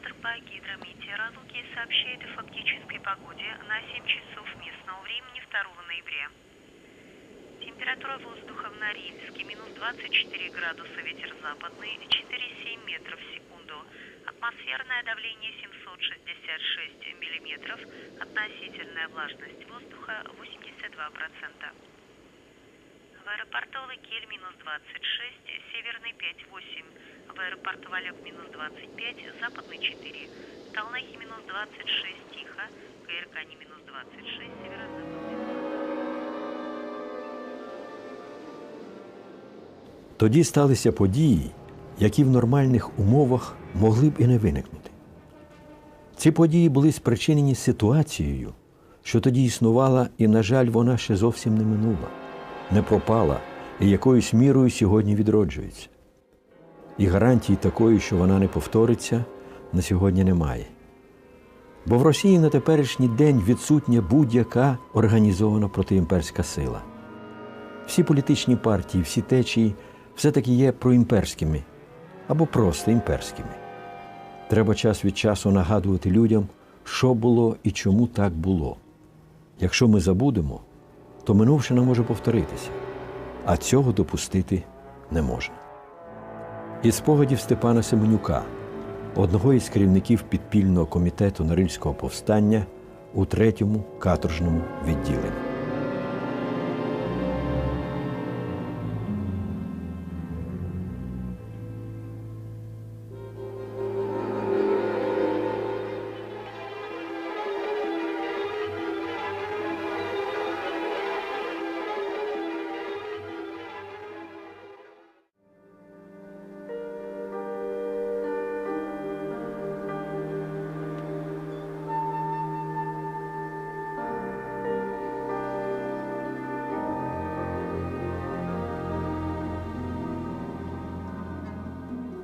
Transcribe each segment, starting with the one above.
Центр по гидрометеорологии сообщает о фактической погоде на 7 часов местного времени 2 ноября. Температура воздуха в Норильске минус 24 градуса, ветер западный 4,7 метров в секунду. Атмосферное давление 766 миллиметров, относительная влажность воздуха 82%. В аэропорту Лыкель минус 26, северный 5,8. В аэропорту Валек минус 25, западный 4. В Талнахе минус 26, тихо. В Каиркане минус 26, северо-западный. Тоді сталися події, які в нормальних умовах могли б і не виникнути. Ці події були спричинені ситуацією, що тоді існувала, і, на жаль, вона ще зовсім не минула, не пропала і якоюсь мірою сьогодні відроджується. І гарантії такої, що вона не повториться, на сьогодні немає. Бо в Росії на теперішній день відсутня будь-яка організована протиімперська сила. Всі політичні партії, всі течії все-таки є проімперськими або просто імперськими. Треба час від часу нагадувати людям, що було і чому так було. Якщо ми забудемо, то минувшина може повторитися, а цього допустити не можна. Із спогадів Степана Семенюка, одного із керівників підпільного комітету Норильського повстання у третьому каторжному відділенні.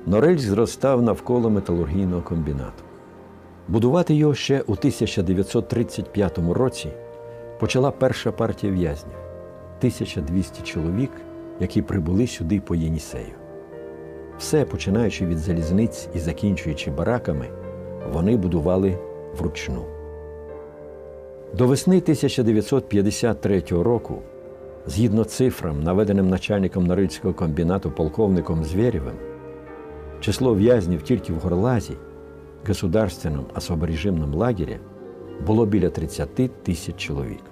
Норильськ зростав навколо металургійного комбінату. Будувати його ще у 1935 році почала перша партія в'язнів 1200 чоловік, які прибули сюди по Єнісею. Все, починаючи від залізниць і закінчуючи бараками, вони будували вручну. До весни 1953 року, згідно цифрам, наведеним начальником Норильського комбінату полковником Звєрєвим, Число в'язнів тільки в Горлазі, государственном особорежимном лагері, було біля 30 тисяч чоловік.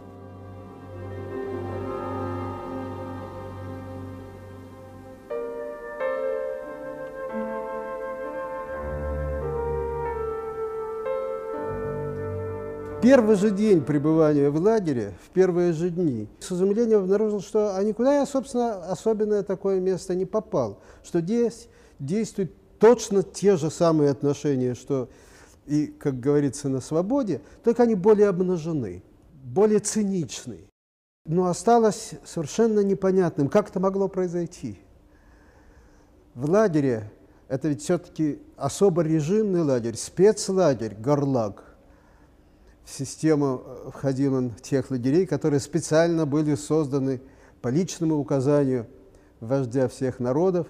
Первый же день пребывания в лагере, в первые же дни, с изумлением обнаружил, что а никуда я, собственно, особенное такое место не попал, что здесь действуют точно те же самые отношения, что и, как говорится, на свободе, только они более обнажены, более циничны. Но осталось совершенно непонятным, как это могло произойти. В лагере, это ведь все-таки особо режимный лагерь, спецлагерь, горлаг, в систему э, входил он тех лагерей, которые специально были созданы по личному указанию вождя всех народов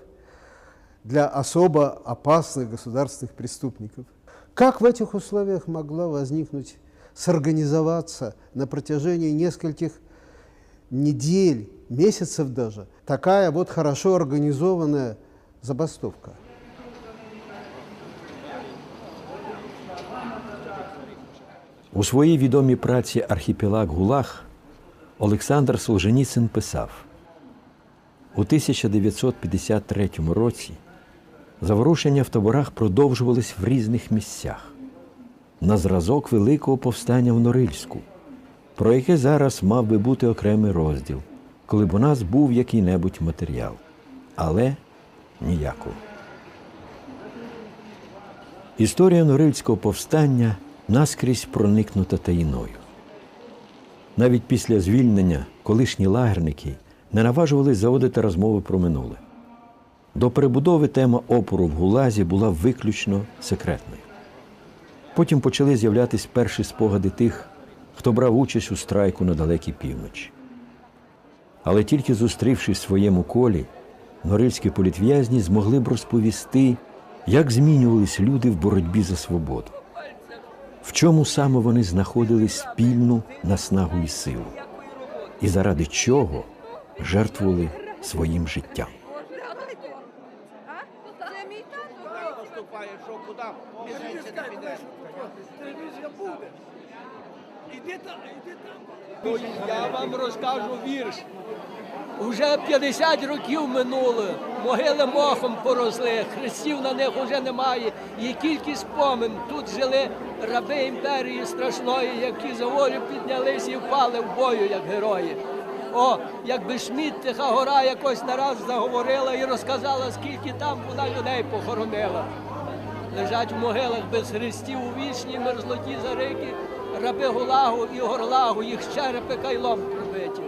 для особо опасных государственных преступников. Как в этих условиях могла возникнуть, сорганизоваться на протяжении нескольких недель, месяцев даже, такая вот хорошо организованная забастовка? У своїй відомій праці Архіпелаг Гулаг Олександр Солженіцин писав: у 1953 році Заворушення в таборах продовжувались в різних місцях. На зразок Великого повстання в Норильську, про яке зараз мав би бути окремий розділ, коли б у нас був який-небудь матеріал. Але ніякого. Історія Норильського повстання наскрізь проникнута таїною. Навіть після звільнення колишні лагерники не наважувались заводити розмови про минуле. До перебудови тема опору в Гулазі була виключно секретною. Потім почали з'являтися перші спогади тих, хто брав участь у страйку на далекій півночі. Але тільки зустрівшись в своєму колі, норильські політв'язні змогли б розповісти, Як змінювались люди в боротьбі за свободу? В чому саме вони знаходили спільну наснагу і силу? І заради чого жертвували своїм життям? Це мій тато. Виступає, що куди біжиться не піде. Телевізія буде. Іди там, іди там. Я вам розкажу вірш. Уже 50 років минуло, могили мохом поросли, хрестів на них уже немає. Є тільки спомин. Тут жили раби імперії страшної, які за волю піднялись і впали в бою, як герої. О, якби Шмідт, тиха гора якось нараз заговорила і розказала, скільки там вона людей похоронила. Лежать в могилах без хрестів у вічній мерзлоті за рики, раби Гулагу і Горлагу, їх черепи кайлом пробиті.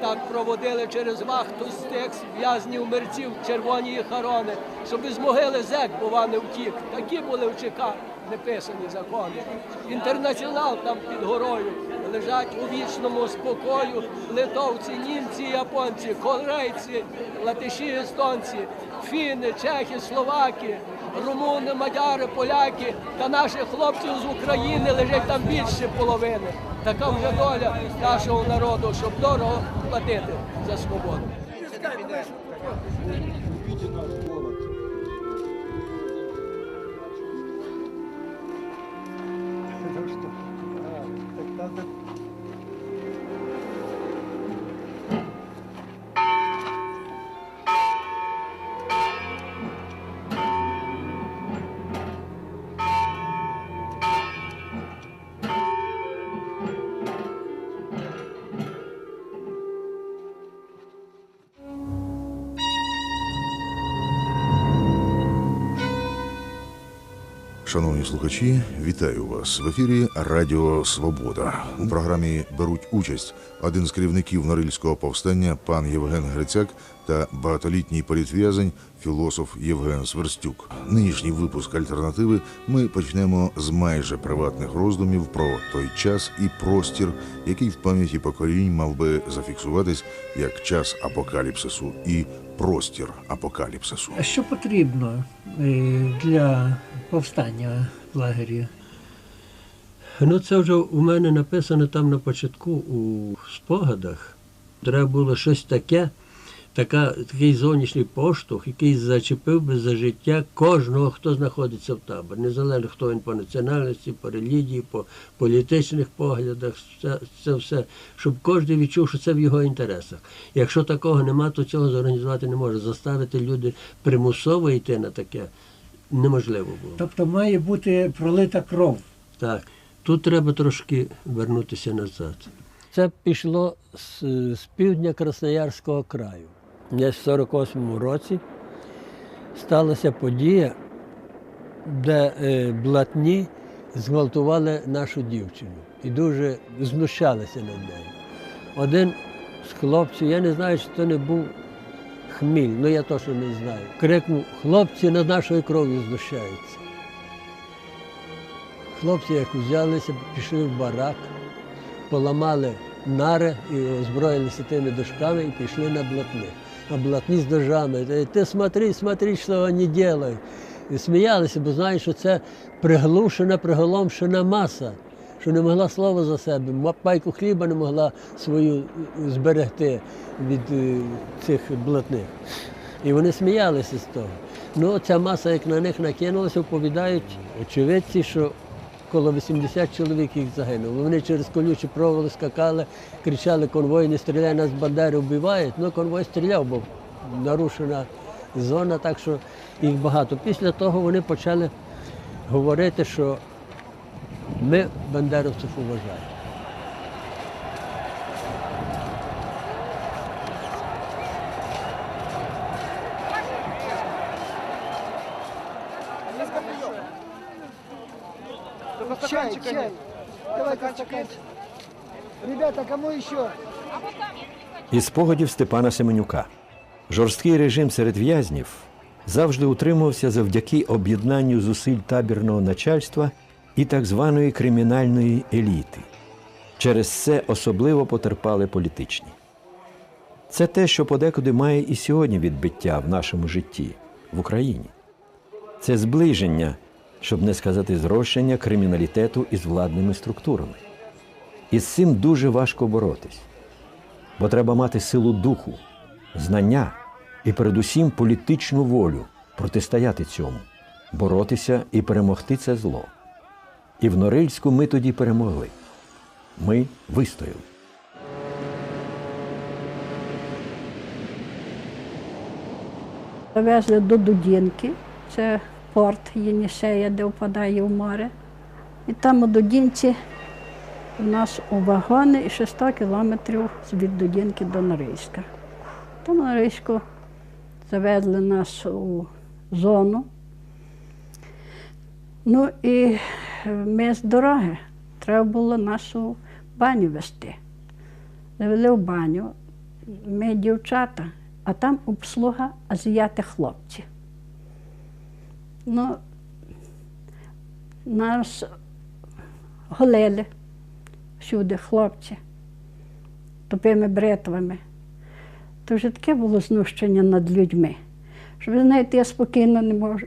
Так проводили через вахту стекс в'язнів мерців червоні харони, щоб із могили зек, бува, не втік. Такі були в ЧК неписані закони. Інтернаціонал там під горою лежать у вічному спокою литовці, німці, японці, корейці, латиші, естонці, фіни, чехи, словаки, румуни, мадяри, поляки та наших хлопців з України лежить там більше половини. Така вже доля нашого народу, щоб дорого платити за свободу. Шановні слухачі, вітаю вас в ефірі Радіо Свобода. У програмі беруть участь один з керівників Норильського повстання, пан Євген Грицяк та багатолітній політв'язень, філософ Євген Сверстюк. Нинішній випуск альтернативи ми почнемо з майже приватних роздумів про той час і простір, який в пам'яті поколінь мав би зафіксуватись як час апокаліпсису і простір апокаліпсису. А що потрібно е, для повстання в лагері? Ну, це вже у мене написано там на початку у спогадах. Треба було щось таке, така, такий зовнішній поштовх, який зачепив би за життя кожного, хто знаходиться в таборі. Незалежно, хто він по національності, по релігії, по політичних поглядах, це, це все, щоб кожен відчув, що це в його інтересах. Якщо такого нема, то цього зорганізувати не може. Заставити люди примусово йти на таке неможливо було. Тобто має бути пролита кров. Так, тут треба трошки вернутися назад. Це пішло з, з півдня Красноярського краю. Десь в 48-му році сталася подія, де е, блатні зґвалтували нашу дівчину і дуже знущалися над нею. Один з хлопців, я не знаю, чи це не був хміль, ну я точно не знаю. Крикнув: хлопці над нашою кров'ю знущаються. Хлопці, як узялися, пішли в барак, поламали нари і озброїлися тими дошками і пішли на блатних. А блатні з ножами. «Е, Ти смотри, смотри, що вони роблять. І сміялися, бо знають, що це приглушена, приголомшена маса, що не могла слова за себе, пайку хліба не могла свою е, зберегти від е, цих блатних. І вони сміялися з того. Ну, ця маса, як на них накинулася, оповідають очевидці, що коло 80 чоловік їх загинуло. Вони через колючі проволи скакали, кричали, конвой не стріляй, нас бандери вбивають. Ну, конвой стріляв, бо нарушена зона, так що їх багато. Після того вони почали говорити, що ми бандеровців уважаємо. Чай, чай. Давайте стаканчик. Ребята, кому еще? Із спогадів Степана Семенюка. Жорсткий режим серед в'язнів завжди утримувався завдяки об'єднанню зусиль табірного начальства і так званої кримінальної еліти. Через це особливо потерпали політичні. Це те, що подекуди має і сьогодні відбиття в нашому житті в Україні. це зближення, щоб не сказати зрощення криміналітету із владними структурами. І з цим дуже важко боротись, бо треба мати силу духу, знання і передусім політичну волю протистояти цьому, боротися і перемогти це зло. І в Норильську ми тоді перемогли. Ми вистояли. Завезли до Дудінки, це порт Єнісея, де впадає в море. І там у Дудінці у нас у вагони і ще 100 кілометрів від Дудінки до Норильська. Там Норильську завезли нас у зону. Ну і ми з дороги. Треба було нас у баню вести. Завели в баню. Ми дівчата, а там обслуга азіяти хлопці. Ну, нас голили всюди хлопці тупими бритвами. То вже таке було знущення над людьми, що ви знаєте, я спокійно не можу.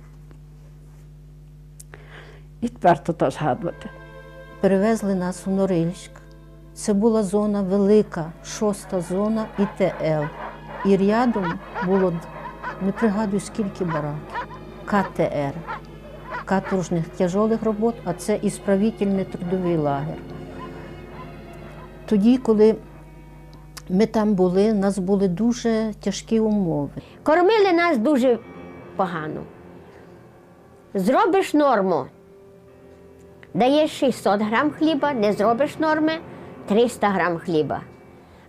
І тепер то, то згадувати. Перевезли нас у Норильськ. Це була зона велика, шоста зона ІТЛ. І рядом було, не пригадую, скільки бараків. КТР, каторжних тяжолих робот, а це і справительний трудовий лагер. Тоді, коли ми там були, у нас були дуже тяжкі умови. Кормили нас дуже погано. Зробиш норму, даєш 600 грам хліба, не зробиш норми 300 грам хліба.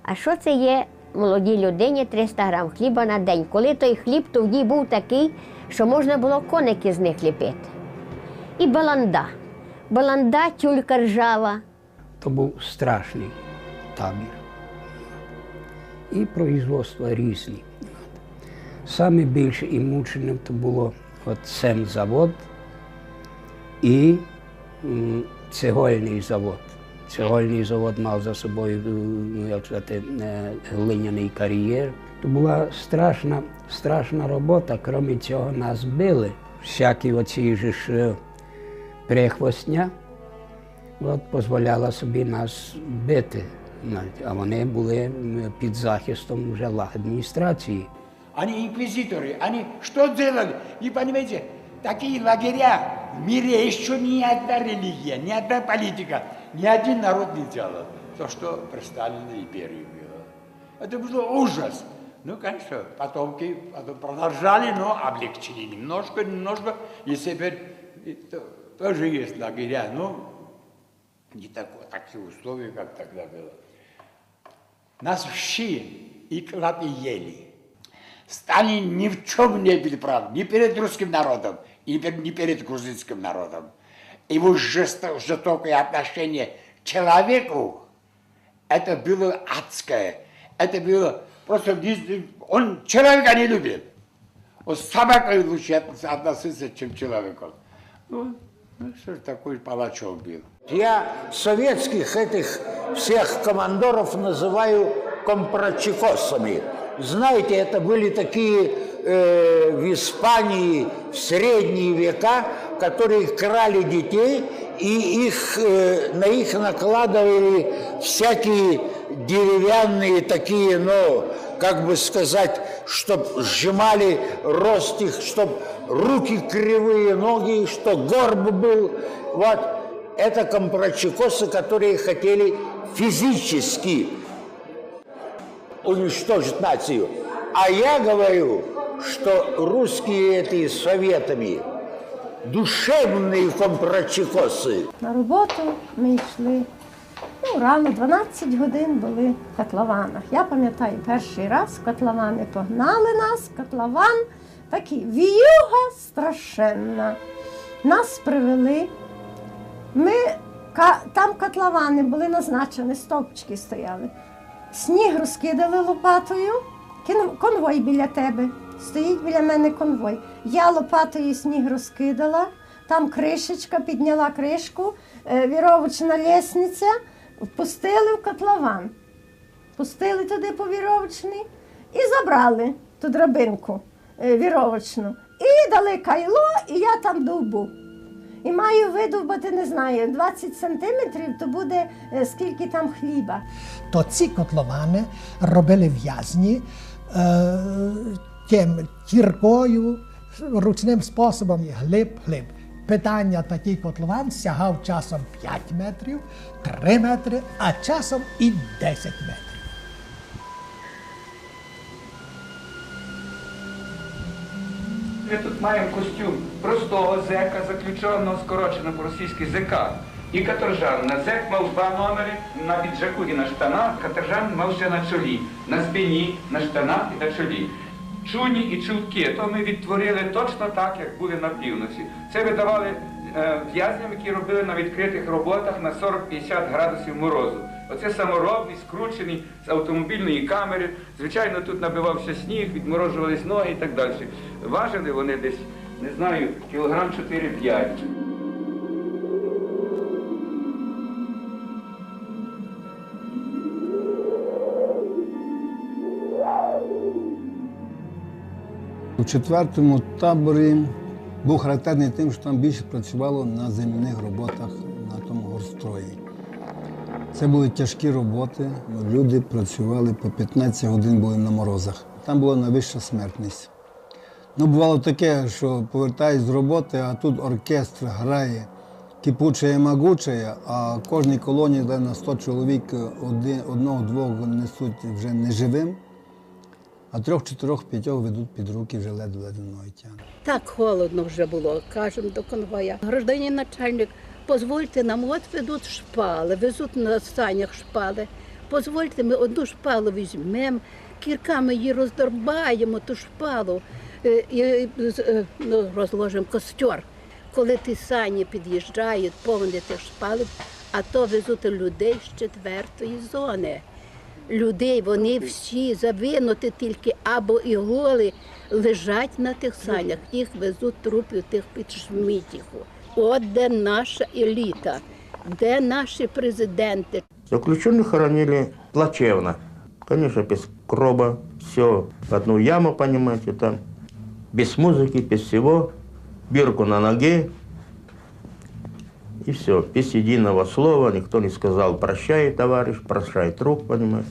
А що це є молодій людині 300 грам хліба на день? Коли той хліб тоді був такий, що можна було коники з них ліпити. І баланда. Баланда, тюлька ржава. То був страшний табір. І производства різні. Саме більше і мученим то було от завод і цегольний завод. Цегольний завод мав за собою, ну, як сказати, е, глиняний кар'єр. То була страшна, страшна робота. Крім цього, нас били. Всякі оці ж е, прихвостня от, дозволяла собі нас бити. А вони були під захистом вже адміністрації. Они инквизиторы, они что делали? И понимаете, такие лагеря в мире еще ни одна религия, ни одна политика, ни один народ не делал. То, что при Сталине и было. Это был ужас. Ну, конечно, потомки потом продолжали, но облегчили немножко, немножко. И теперь тоже есть лагеря, но не такое, такие условия, как тогда было. Нас щи и клад и ели. Сталин ни в чем не был прав, ни перед русским народом, и ни перед грузинским народом. Его жесто- жестокое отношение к человеку, это было адское. Это было просто... не- Он человека не любил. Он с собакой лучше от- относился, чем к человеку. Ну, ну что ж такой палачок был. Я советских этих всех командоров называю компрочекосами. Знаете, это были такие э, в Испании в средние века, которые крали детей и их, э, на их накладывали всякие деревянные такие, ну, как бы сказать, чтоб сжимали рост их, чтоб руки кривые, ноги, что горб был. Вот. Это компрочекосы, которые хотели физически уничтожить нацию. А я говорю, что русские эти с советами душевные компрочекосы. На роботу ми йшли ну, рано, 12 годин були в котлованах. Я пам'ятаю, перший раз в котловани погнали нас, котлован такий віюга страшенна. Нас привели. Ми, ка- там котловани були назначені, стовпчики стояли. Сніг розкидали лопатою, кін- конвой біля тебе. Стоїть біля мене конвой. Я лопатою сніг розкидала, там кришечка, підняла кришку, е, віровочна лісниця, впустили в котлован. Пустили туди по віровочній і забрали ту драбинку е, віровочну. І дали кайло, і я там довбу. І маю видовбати, не знаю, 20 сантиметрів, то буде е, скільки там хліба. То ці котловани робили в'язні тим кіркою, ручним способом глиб-глиб. Питання такий котлован сягав часом 5 метрів, 3 метри, а часом і 10 метрів. Ми тут маємо костюм простого зека, заключеного скорочено по-російськи ЗК. І каторжан. На зек мав два номери на піджаку і на штанах, каторжан мав ще на чолі, на спині, на штанах і на чолі. Чуні і чулки, то ми відтворили точно так, як були на півночі. Це видавали е, в'язням, які робили на відкритих роботах на 40-50 градусів морозу. Оце саморобний, скручений з автомобільної камери. Звичайно, тут набивався сніг, відморожувались ноги і так далі. Важили вони десь, не знаю, кілограм 4-5. У четвертому таборі був характерний тим, що там більше працювало на земляних роботах на тому горстрої. Це були тяжкі роботи, люди працювали по 15 годин були на морозах. Там була найвища смертність. Ну, бувало таке, що повертаюсь з роботи, а тут оркестр грає кипуче і могуче, а кожній колонії де на 100 чоловік одного-двох несуть вже неживим, а трьох, чотирьох, п'ятьох ведуть під руки вже ледве-ледве ноги. Так холодно вже було, кажемо до конвоя. Гражданин начальник, дозвольте нам, от ведуть шпали, везуть на санях шпали. Позвольте, ми одну шпалу візьмемо, кірками її роздорбаємо, ту шпалу е, і е, ну, розложимо костер. Коли ті сані під'їжджають, повні тих шпалів, а то везуть людей з четвертої зони. Людей вони всі завинуті тільки або і голі лежать на тих санях, їх везуть трупів тих під Шмітіху. От де наша еліта, де наші президенти. Заключенных хоронили плачевно. Конечно, без гроба, все одну яму, понимаете, там. Без музыки, без всего. Бирку на ноге. И все, без единого слова. Никто не сказал «прощай, товарищ», «прощай, друг», понимаете.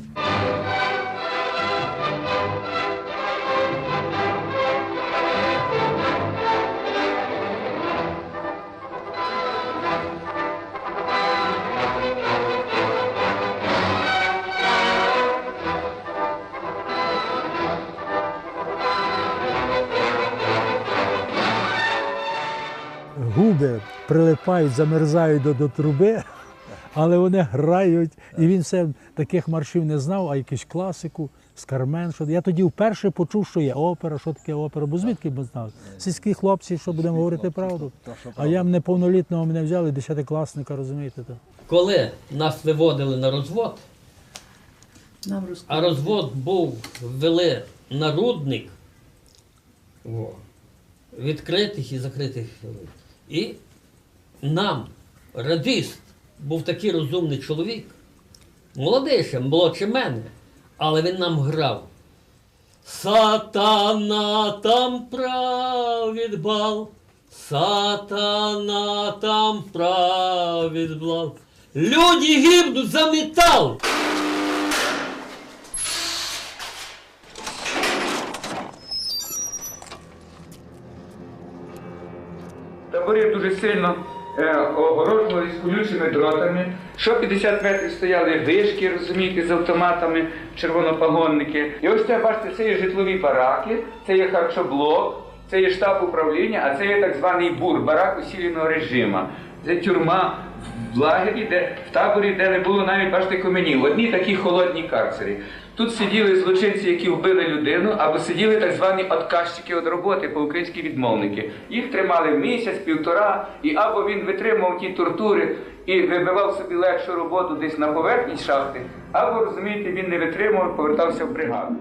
губи прилипають, замерзають до, до труби, але вони грають. І він все таких маршів не знав, а якусь класику, скармен. Що... Я тоді вперше почув, що є опера, що таке опера, бо звідки б знав? Сільські хлопці, що будемо говорити правду. А я неповнолітного мене взяли, десятикласника, розумієте? то. Коли нас виводили на розвод, а розвод був ввели на рудник відкритих і закритих. І нам, радист, був такий розумний чоловік, молодий молодше мене, але він нам грав. Сатана там правід бал, сатана там правід бал. Люди гибнуть за метал. Табори дуже сильно е, огороджували з колючими дротами. Що 50 метрів стояли вишки, розумієте, з автоматами, червонопагонники. І ось це, бачите, це є житлові бараки, це є харчоблок, це є штаб управління, а це є так званий бур, барак усіленого режиму. Це тюрма в лагері, де в таборі, де не було навіть бачите каменів. Одні такі холодні карцері. Тут сиділи злочинці, які вбили людину, або сиділи так звані отказчики від роботи, по-українськи відмовники. Їх тримали місяць, півтора, і або він витримував ті тортури і вибивав собі легшу роботу десь на поверхні шахти, або, розумієте, він не витримував, повертався в бригаду.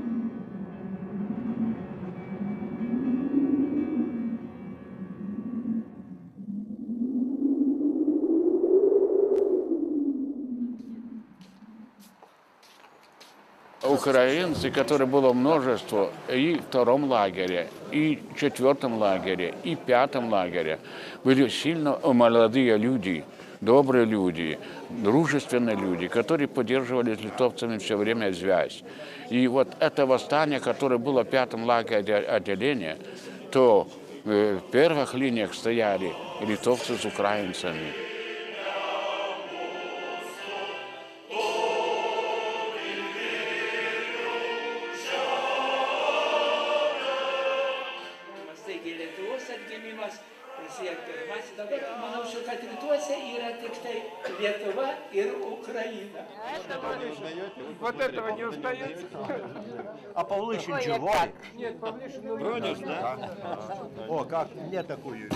Украинцы, которые было множество и в втором лагере, и в четвертом лагере, и в пятом лагере, были сильно молодые люди, добрые люди, дружественные люди, которые поддерживали с литовцами все время связь. И вот это восстание, которое было в пятом лагере отделения, то э, в первых линиях стояли литовцы с украинцами. А Павлычин Ой, живой? так. Нет, Павлишин Бронюс, да? О, как мне такую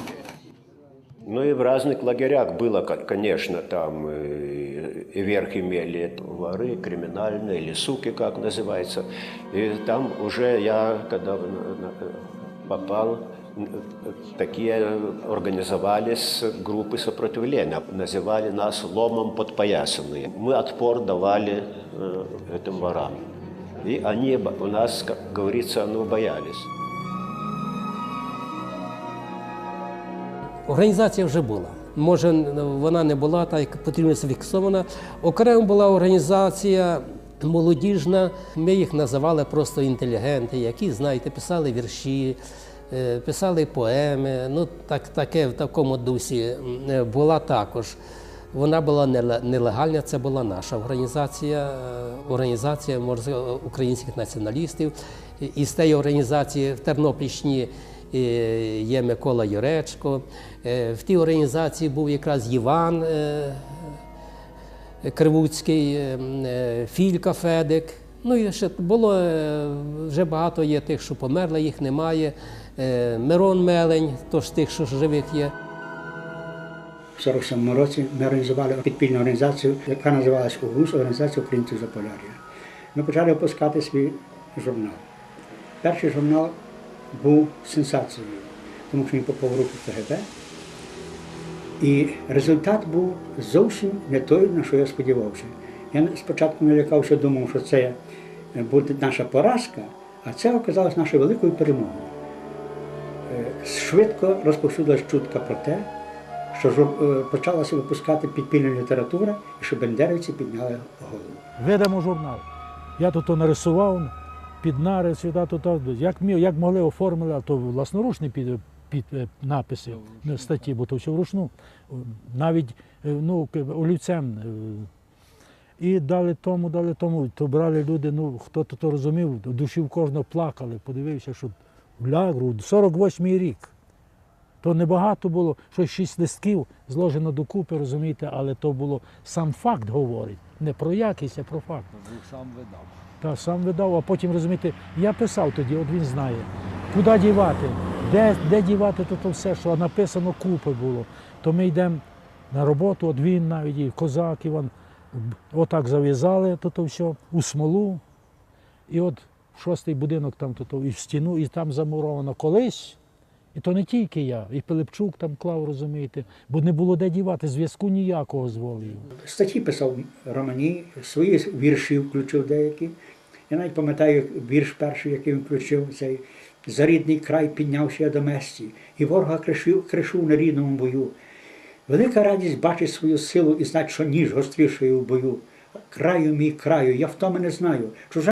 Ну и в разных лагерях было, ко- конечно, там и, и верх имели воры, криминальные, или суки, как называется. И там уже я, когда попал, такие организовались группы сопротивления, называли нас ломом подпоясанные. Мы отпор давали э, этим ворам. И они у нас, как говорится, ну, боялись. Організація вже була. Може, вона не була так, потрібно зафіксована. Окремо була організація молодіжна. Ми їх називали просто інтелігенти, які, знаєте, писали вірші, е, писали поеми. Ну, так, таке в такому дусі е, була також. Вона була нелегальна, це була наша організація, е, організація українських націоналістів. І- з тієї організації в Тернопільщині е, є Микола Юречко. Е, В тій організації був якраз Іван Кривуцький, Філька Федик. Ну і ще було вже багато є тих, що померли, їх немає. Мирон Мелень, тож тих, що живих є. В 47 році ми організували підпільну організацію, яка називалась УГУС Організація українців Заполяр'я. Ми почали випускати свій журнал. Перший журнал був сенсацією, тому що він попав в руки КГБ. І результат був зовсім не той, на що я сподівався. Я спочатку налякався, думав, що це буде наша поразка, а це оказалось нашою великою перемогою. Е, Швидко розповсюдилась чутка про те, що е, почалася випускати підпільна література, і що бендерівці підняли голову. Видамо журнал. Я тут нарисував під нарис, сюди, тут, як, міг, як могли оформили, то власноручні під, під е, написи на статті, бо то все вручну. Навіть е, ну, олівцем. І дали тому, дали тому. То брали люди, ну хто то, то розумів, душі в кожного плакали, подивився, що лягру, 48-й рік. То небагато було, що шість листків зложено докупи, розумієте, але то було сам факт говорить. Не про якість, а про факт. сам видав. Та сам видав, а потім розумієте, я писав тоді, от він знає, куди дівати, де, де дівати то, то все, що написано купи було. То ми йдемо на роботу, от він навіть і козак Іван, отак зав'язали то, то все у смолу. І от шостий будинок там то, то, і в стіну, і там замуровано колись. І то не тільки я, і Пилипчук там клав, розумієте, бо не було де дівати, зв'язку ніякого з волею. Статті писав романі, свої вірші включив деякі. Я навіть пам'ятаю вірш перший, який він включив, цей за рідний край піднявся я до месті, і ворога кришив, кришив на рідному бою. Велика радість бачить свою силу і знать, що ніж гострішою в бою. Краю мій краю, я в тому не знаю.